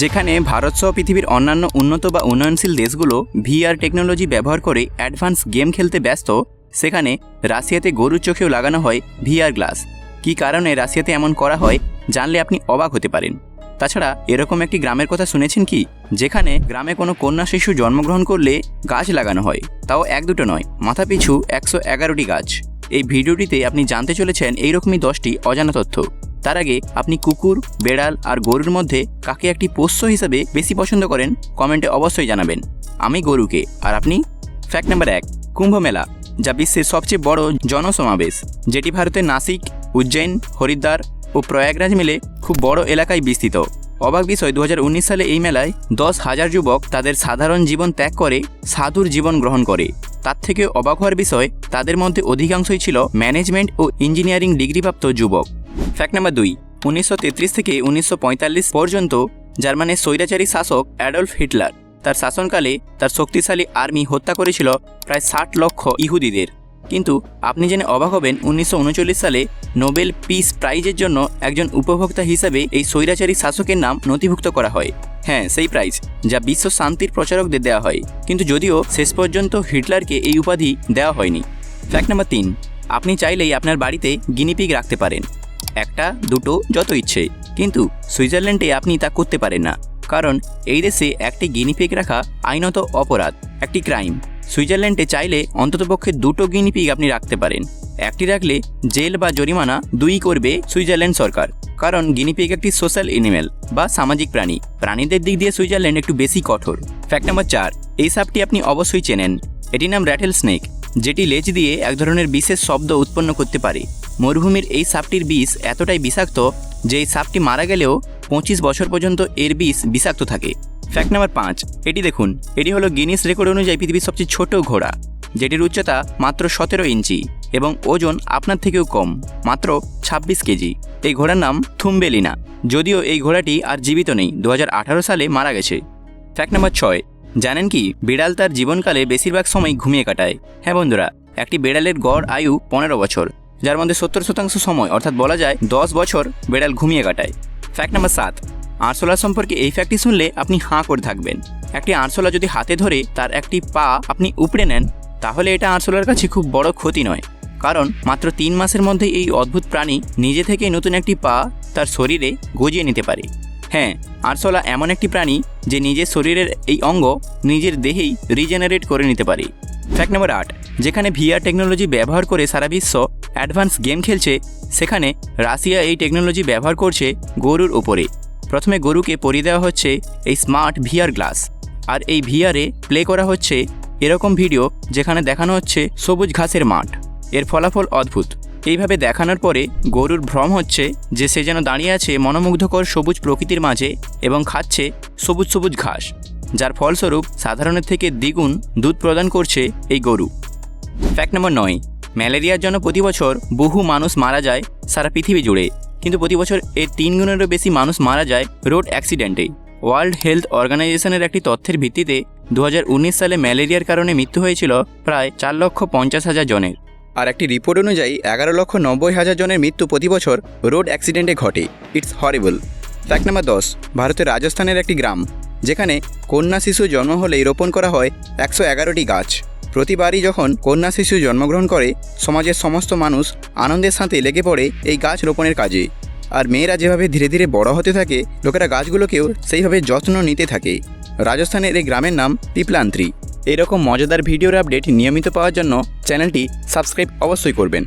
যেখানে ভারতসহ পৃথিবীর অন্যান্য উন্নত বা উন্নয়নশীল দেশগুলো ভিআর টেকনোলজি ব্যবহার করে অ্যাডভান্স গেম খেলতে ব্যস্ত, সেখানে রাশিয়াতে গরুর চোখেও লাগানো হয় ভিআর গ্লাস কী কারণে রাশিয়াতে এমন করা হয় জানলে আপনি অবাক হতে পারেন। তাছাড়া এরকম একটি গ্রামের কথা শুনেছেন কি? যেখানে গ্রামে কোনো কন্যা শিশু জন্মগ্রহণ করলে গাছ লাগানো হয়। তাও এক দুটো নয় মাথাপিছু একশো এগারোটি গাছ। এই ভিডিওটিতে আপনি জানতে চলেছেন এইরকমই দশটি অজানা তথ্য। তার আগে আপনি কুকুর, বেড়াল আর গরুর মধ্যে কাকে একটি পোষ্য হিসাবে বেশি পছন্দ করেন, কমেন্টে অবশ্যই জানাবেন। আমি গরুকে, আর আপনি? ফ্যাক্ট নাম্বার এক, কুম্ভ মেলা, যা বিশ্বের সবচেয়ে বড় জনসমাবেশ, যেটি ভারতের নাসিক উজ্জৈন হরিদ্বার ও প্রয়াগরাজ মিলে খুব বড় এলাকায় বিস্তৃত। অবাক বিষয় দু হাজার উনিশ সালে এই মেলায় দশ হাজার যুবক তাদের সাধারণ জীবন ত্যাগ করে, সাধুর জীবন গ্রহণ করে। তার থেকে অবাক হওয়ার বিষয়, তাদের মধ্যে অধিকাংশই ছিল ম্যানেজমেন্ট ও ইঞ্জিনিয়ারিং ডিগ্রিপ্রাপ্ত যুবক। ফ্যাক্ট নাম্বার দুই, উনিশশো থেকে উনিশশো পঁয়তাল্লিশ পর্যন্ত জার্মানির স্বৈরাচারী শাসক অ্যাডলফ হিটলার তার শাসনকালে তার শক্তিশালী আর্মি হত্যা করেছিল প্রায় ষাট লক্ষ ইহুদিদের। কিন্তু আপনি জেনে অবাক হবেন, উনিশশো উনচল্লিশ সালে নোবেল পিস প্রাইজের জন্য একজন উপভোক্তা হিসাবে এই স্বৈরাচারী শাসকের নাম নথিভুক্ত করা হয়। হ্যাঁ সেই প্রাইজ, যা বিশ্ব শান্তির প্রচারকদের দেওয়া হয়। কিন্তু যদিও শেষ পর্যন্ত হিটলারকে এই উপাধি দেওয়া হয়নি। ফ্যাক্ট নাম্বার তিন, আপনি চাইলেই আপনার বাড়িতে গিনিপিগ রাখতে পারেন। একটা, দুটো, যত ইচ্ছে। কিন্তু সুইজারল্যান্ডে আপনি তা করতে পারেন না। কারণ এই দেশে একটি গিনিপিগ রাখা আইনত অপরাধ, একটি ক্রাইম সুইজারল্যান্ডে চাইলে অন্ততপক্ষে দুটো গিনিপিগ আপনি রাখতে পারেন। একটি রাখলে জেল বা জরিমানা দুই করবে সুইজারল্যান্ড সরকার। কারণ গিনিপিগ একটি সোশ্যাল এনিমেল বা সামাজিক প্রাণী। প্রাণীদের দিক দিয়ে সুইজারল্যান্ড একটু বেশি কঠোর। ফ্যাক্ট নাম্বার চার, এই সাপটি আপনি অবশ্যই চেনেন। এটির নাম র্যাটেল স্নেক যেটি লেজ দিয়ে এক ধরনের বিশেষ শব্দ উৎপন্ন করতে পারে। মরুভূমির এই সাপটির বিষ এতটাই বিষাক্ত যে এই সাপটি মারা গেলেও পঁচিশ বছর পর্যন্ত এর বিষ বিষাক্ত থাকে। ফ্যাক্ট নাম্বার পাঁচ, এটি দেখুন, এটি হলো গিনিস রেকর্ড অনুযায়ী পৃথিবীর সবচেয়ে ছোট ঘোড়া। যেটির উচ্চতা মাত্র সতেরো ইঞ্চি এবং ওজন আপনার থেকেও কম, মাত্র ছাব্বিশ কেজি। এই ঘোড়ার নাম থুম্বেলিনা। যদিও এই ঘোড়াটি আর জীবিত নেই, দু হাজার আঠারো সালে মারা গেছে। ফ্যাক্ট নাম্বার ছয়, জানেন কি, বিড়াল তার জীবনকালে বেশিরভাগ সময় ঘুমিয়ে কাটায়। হ্যাঁ বন্ধুরা, একটি বিড়ালের গড় আয়ু পনেরো বছর। যার মধ্যে সত্তর শতাংশ সময়, অর্থাৎ বলা যায় দশ বছর বেড়াল ঘুমিয়ে কাটায়। ফ্যাক্ট নাম্বার সাত। আরশোলা সম্পর্কে এই ফ্যাক্টটি শুনলে আপনি হাঁ করে থাকবেন। একটি আরশোলা যদি হাতে ধরে তার একটি পা আপনি উপড়ে নেন, তাহলে এটা আরশোলার কাছে খুব বড় ক্ষতি নয়। কারণ মাত্র তিন মাসের মধ্যে এই অদ্ভুত প্রাণী নিজে থেকেই নতুন একটি পা তার শরীরে গজিয়ে নিতে পারে। হ্যাঁ আরশোলা এমন একটি প্রাণী যে নিজের শরীরের এই অঙ্গ নিজের দেহেই রিজেনারেট করে নিতে পারে। ফ্যাক্ট নাম্বার আট যেখানে ভিআর টেকনোলজি ব্যবহার করে সারা বিশ্ব অ্যাডভান্স গেম খেলছে, সেখানে রাশিয়া এই টেকনোলজি ব্যবহার করছে গরুর ওপরে প্রথমে গরুকে পরিয়ে দেওয়া হচ্ছে এই স্মার্ট ভিআর গ্লাস আর এই ভিআরে প্লে করা হচ্ছে এরকম ভিডিও যেখানে দেখানো হচ্ছে সবুজ ঘাসের মাঠ। এর ফলাফল অদ্ভুত। এইভাবে দেখানোর পরে গরুর ভ্রম হচ্ছে যে সে যেন দাঁড়িয়ে আছে মনোমুগ্ধকর সবুজ প্রকৃতির মাঝে এবং খাচ্ছে সবুজ সবুজ ঘাস। যার ফলস্বরূপ সাধারণের থেকে দ্বিগুণ দুধ প্রদান করছে এই গরু। ফ্যাক্ট নম্বর নয়, ম্যালেরিয়ার জন্য প্রতি বছর বহু মানুষ মারা যায় সারা পৃথিবী জুড়ে। কিন্তু প্রতি বছর এর তিন গুণেরও বেশি মানুষ মারা যায় রোড অ্যাক্সিডেন্টে। ওয়ার্ল্ড হেলথ অর্গানাইজেশনের একটি তথ্যের ভিত্তিতে দু হাজার উনিশ সালে ম্যালেরিয়ার কারণে মৃত্যু হয়েছিল প্রায় চার লক্ষ পঞ্চাশ হাজার জনের। আর একটি রিপোর্ট অনুযায়ী এগারো লক্ষ নব্বই হাজার জনের মৃত্যু প্রতি বছর রোড অ্যাক্সিডেন্টে ঘটে। ইটস হরিবল ফ্যাক্ট নাম্বার দশ, ভারতের রাজস্থানের একটি গ্রাম। যেখানে কন্যা শিশু জন্ম হলেই রোপণ করা হয় একশো এগারোটি গাছ। প্রতিবারই যখন কন্যা শিশু জন্মগ্রহণ করে, সমাজের সমস্ত মানুষ আনন্দের সাথে লেগে পড়ে এই গাছ রোপণের কাজে। আর মেয়েরা যেভাবে ধীরে ধীরে বড় হতে থাকে, লোকেরা গাছগুলোকেও সেইভাবে যত্ন নিতে থাকে। রাজস্থানের এই গ্রামের নাম পিপলান্ত্রি। এরকম মজাদার ভিডিওর আপডেট নিয়মিত পাওয়ার জন্য চ্যানেলটি সাবস্ক্রাইব অবশ্যই করবেন।